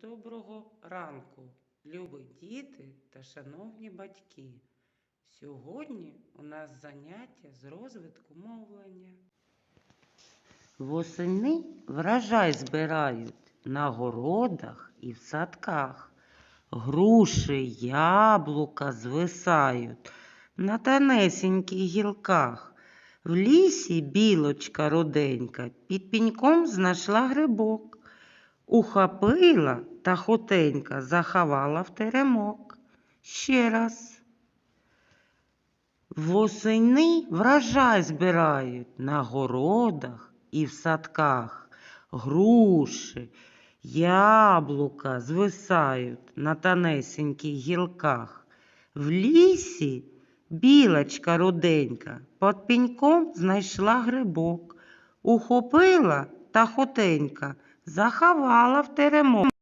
Доброго ранку, любі діти та шановні батьки. Сьогодні у нас заняття з розвитку мовлення. Восени врожай збирають на городах і в садках. Груші, яблука звисають на тонесеньких гілках. В лісі білочка руденька під піньком знайшла грибок. Ухопила та хутенька заховала в теремок. Ще раз. Восени врожай збирають на городах і в садках. Груші, яблука звисають на тонесеньких гілках. В лісі білочка руденька під піньком знайшла грибок. Ухопила та хутенька заховала в теремок.